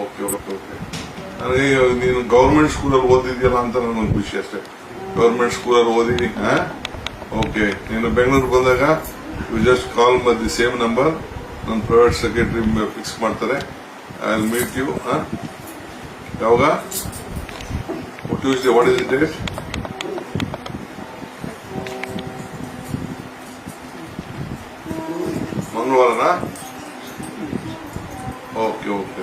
Okay okay okay. ನನಗೆ ನೀನು government ಸ್ಕೂಲಲ್ಲಿ ಓದಿದ್ಯಲ್ಲ ಅಂತ ನನಗೆ ಖುಷಿ ಅಷ್ಟೇ. ಗೌರ್ಮೆಂಟ್ ಸ್ಕೂಲಲ್ಲಿ ಓದಿ ಓಕೆ, ನೀನು ಬೆಂಗಳೂರು ಬಂದಾಗ ಯು ಜಸ್ಟ್ ಕಾಲ್ ಮಾಡಿ ಸೇಮ್ ನಂಬರ್ ನನ್ನ ಪ್ರೈವೇಟ್ ಸೆಕ್ರೆಟರಿ ಫಿಕ್ಸ್ ಮಾಡ್ತಾರೆ. ಐ ವಿಲ್ ಮೀಟ್ ಯು ಯಾವಾಗ? Tuesday is date ಮಂಗಳವಾರನಾ? Okay okay.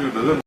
diyor dedim.